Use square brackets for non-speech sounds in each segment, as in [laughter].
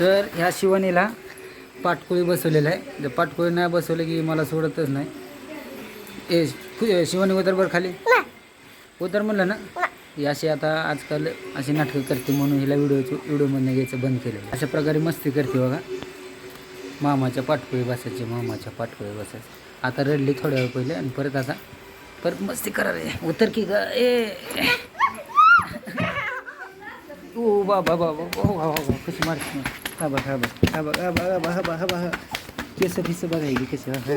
तर ह्या शिवानीला पाटकोळी बसवलेलं आहे. जर पाटकोळी नाही बसवलं की मला सोडतच नाही. ए शिवानी उतर बरं खाली. उतर म्हणलं ना? ही अशी आता आजकाल अशी नाटकं करते म्हणून हिला व्हिडिओ व्हिडिओमधनं घ्यायचं बंद केलं अशा प्रकारे मस्ती करते बघा. मामाच्या पाटकोळी बसायची मामाच्या पाटकोळी बसायची. आता रडली थोड्या वेळ पहिले आणि परत आता परत मस्ती करायला उतर की ग. ए. ओ बाबा बाबा ओ बाबा बाबा कशी मारते. हा बघ हा बघ हा बघ हा बघ हा बघ हा बघ हा बघ हा. केस फिस बघायची हा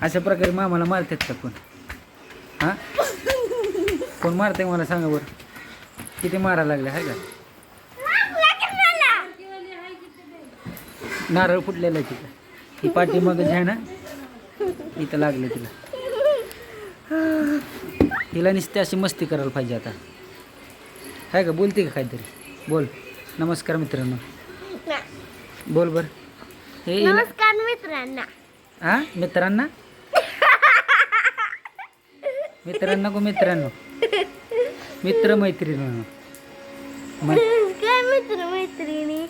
अशा प्रकारे मामाला मारतात का कोण? हां? कोण मारते मला सांगा बरं. किती मारायला लागले आहे का? नारळ फुटलेला आहे तिथं. ही पाठी मग आहे ना. इथं लागलं तिला. तिला निसते अशी मस्ती करायला पाहिजे आता. आहे का? बोलते का काहीतरी? बोल. नमस्कार मित्रांनो. बोल बर. हे हिला- नमस्कार मित्रांना. हा मित्रांना? मित्रांना को मित्रांनो. मित्र मैत्रिणींनो म- नमस्कार मित्र मैत्रिणी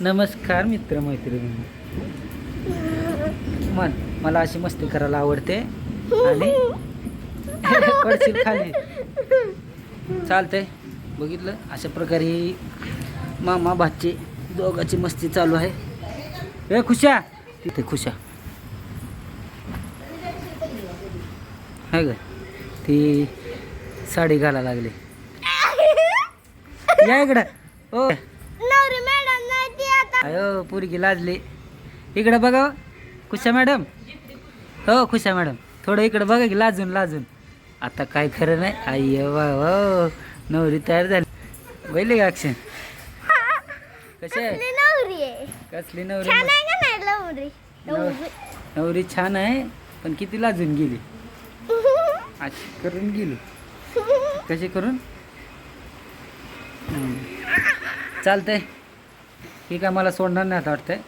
नमस्कार मित्र मैत्रिणींनो मन मला अशी मस्ती करायला आवडते. आणि पडशील खाली. चालतंय. बघितलं? अशा प्रकारे ही मामा भाची दोघाची मस्ती चालू आहे. ए खुशा. तिथे खुशा. आहे का ती साडी घाला लागली. या इकडं. ओ. अयो पोरगी लाजली. इकडं बघा हो. खुशा मॅडम. हो खुशा मॅडम. थोडं इकडं बघा की लाजून लाजून. आता काय खरं नाही. अय्य वा नवरी तयार झाली. बैले का अक्षण कसे आहे? नवरी आहे? कसली नवरी छान. आहे का नाही नवरी? नवरी. नवरी. छान आहे पण किती लाजून गेली. [laughs] अशी करून गेली. कशी करून. चालतंय. ठीक आहे मला सोडणार नाही आता वाटतंय.